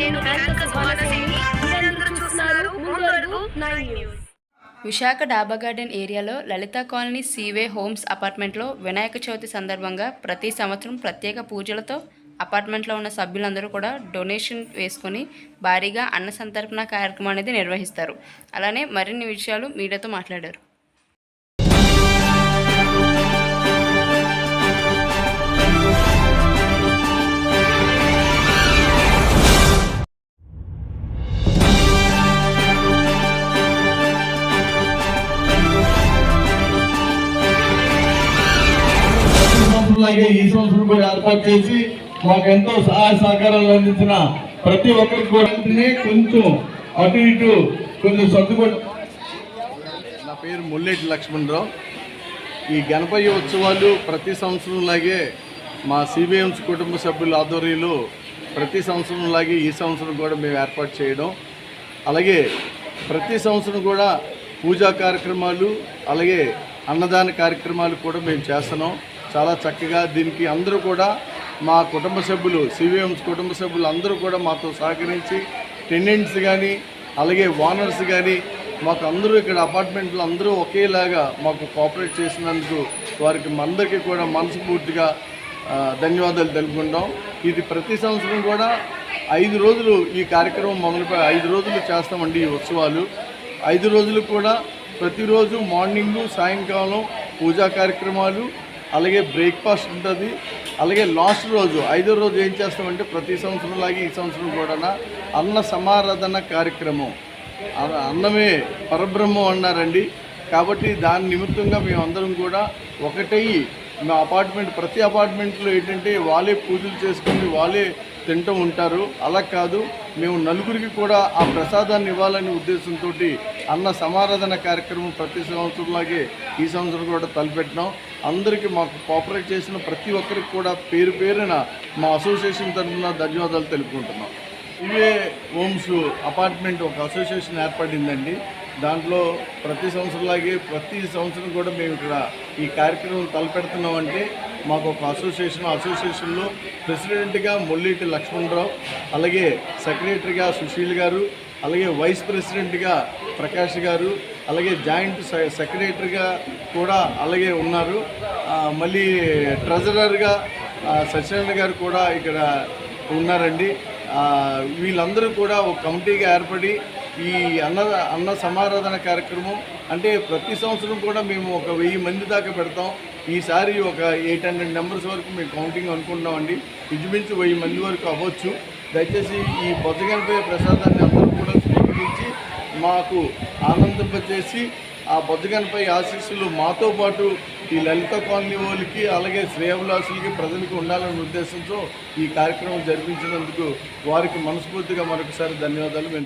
నేను యాంకర్ మీరందరూ చూస్తున్నారు ముందు నైన్ న్యూస్. విశాఖ డాబా గార్డెన్ ఏరియాలో లలిత కాలనీ సీవే హోమ్స్ అపార్ట్మెంట్లో వినాయక చవితి సందర్భంగా ప్రతి సంవత్సరం ప్రత్యేక పూజలతో అపార్ట్మెంట్లో ఉన్న సభ్యులందరూ కూడా డొనేషన్ వేసుకొని భారీగా అన్న సంతర్పణ కార్యక్రమం అనేది నిర్వహిస్తారు. అలానే మరిన్ని విషయాలు మీడియాతో మాట్లాడారు. సంవత్సరంలాగే ఈ సంవత్సరం కూడా ఏర్పాటు చేసి మాకు ఎంతో సహాయ సహకారాలు అందించిన ప్రతి ఒక్కరికి కూడా కొంచెం అటు ఇటు కొంచెం సర్దుకోవడం నా పేరు ముల్లెటి లక్ష్మణరావు. ఈ గణపతి ఉత్సవాలు ప్రతి సంవత్సరంలాగే మా సిబిఎంస్ కుటుంబ సభ్యుల ఆధ్వర్యంలో ప్రతి సంవత్సరంలాగే ఈ సంవత్సరం కూడా మేము ఏర్పాటు చేయడం. అలాగే ప్రతి సంవత్సరం కూడా పూజా కార్యక్రమాలు అలాగే అన్నదాన కార్యక్రమాలు కూడా మేము చేస్తున్నాం. చాలా చక్కగా దీనికి అందరూ కూడా మా కుటుంబ సభ్యులు సివిఎంస్ కుటుంబ సభ్యులు అందరూ కూడా మాతో సహకరించి టెండెంట్స్ కానీ అలాగే ఓనర్స్ కానీ మాకు అందరూ ఇక్కడ అపార్ట్మెంట్లో అందరూ ఒకేలాగా మాకు కోఆపరేట్ చేసినందుకు వారికి అందరికీ కూడా మనస్ఫూర్తిగా ధన్యవాదాలు తెలుపుకుంటాం. ఇది ప్రతి సంవత్సరం కూడా ఐదు రోజులు ఈ కార్యక్రమం మొదలుపై ఐదు రోజులు చేస్తామండి ఈ ఉత్సవాలు. ఐదు రోజులు కూడా ప్రతిరోజు మార్నింగు సాయంకాలం పూజా కార్యక్రమాలు అలాగే బ్రేక్ఫాస్ట్ ఉంటుంది. అలాగే లాస్ట్ రోజు ఐదో రోజు ఏం చేస్తామంటే ప్రతి సంవత్సరం లాగే ఈ సంవత్సరం కూడా అన్న సమారాధన కార్యక్రమం. అన్నమే పరబ్రహ్మం అన్నారండి. కాబట్టి దాని నిమిత్తంగా మేమందరం కూడా ఒకటయ్యి మా అపార్ట్మెంట్ ప్రతి అపార్ట్మెంట్లో ఏంటంటే వాళ్ళే పూజలు చేసుకుని వాళ్ళే తింటూ ఉంటారు. అలా కాదు మేము నలుగురికి కూడా ఆ ప్రసాదాన్ని ఇవ్వాలనే ఉద్దేశంతో అన్న సమారాధన కార్యక్రమం ప్రతి సంవత్సరంలాగే ఈ సంవత్సరం కూడా తలపెట్టినాం. అందరికీ మాకు కోఆపరేట్ చేసిన ప్రతి ఒక్కరికి కూడా పేరు పేరున మా అసోసియేషన్ తరఫున ధన్యవాదాలు తెలుపుకుంటున్నాం. ఇవే హోమ్స్ అపార్ట్మెంట్ ఒక అసోసియేషన్ ఏర్పడిందండి. దాంట్లో ప్రతి సంవత్సరంలాగే ప్రతి సంవత్సరం కూడా మేము ఇక్కడ ఈ కార్యక్రమం తలపెడుతున్నామంటే మాకు ఒక అసోసియేషన్ అసోసియేషన్లో ప్రెసిడెంట్గా మొల్లిటి లక్ష్మణరావు అలాగే సెక్రటరీగా సుశీల్ గారు అలాగే వైస్ ప్రెసిడెంట్గా ప్రకాష్ గారు అలాగే జాయింట్ సె- సెక్రటరీగా కూడా అలాగే ఉన్నారు. మళ్ళీ ట్రెజరర్గా సత్యనారాయణ గారు కూడా ఇక్కడ ఉన్నారండి. వీళ్ళందరూ కూడా ఒక కమిటీగా ఏర్పడి ఈ అన్న అన్న సమారాధన కార్యక్రమం అంటే ప్రతి సంవత్సరం కూడా మేము ఒక వెయ్యి మంది దాకా పెడతాం. ఈసారి ఒక ఎయిట్ హండ్రెడ్ నెంబర్స్ వరకు మేము కౌంటింగ్ అనుకుంటున్నామండి. ఇంచుమించు వెయ్యి మంది వరకు అవ్వచ్చు. దయచేసి ఈ బొజ్జగనిపోయే ప్రసాదాన్ని అందరూ కూడా స్వీకరించి మాకు ఆనందింపజేసి ఆ బొజ్జగనిపై ఆశీస్సులు మాతో పాటు ఈ లలిత కాలనీ వాళ్ళకి అలాగే శ్రేయభిలాసులకి ప్రజలకు ఉండాలనే ఉద్దేశంతో ఈ కార్యక్రమం జరిపించినందుకు వారికి మనస్ఫూర్తిగా మరొకసారి ధన్యవాదాలు.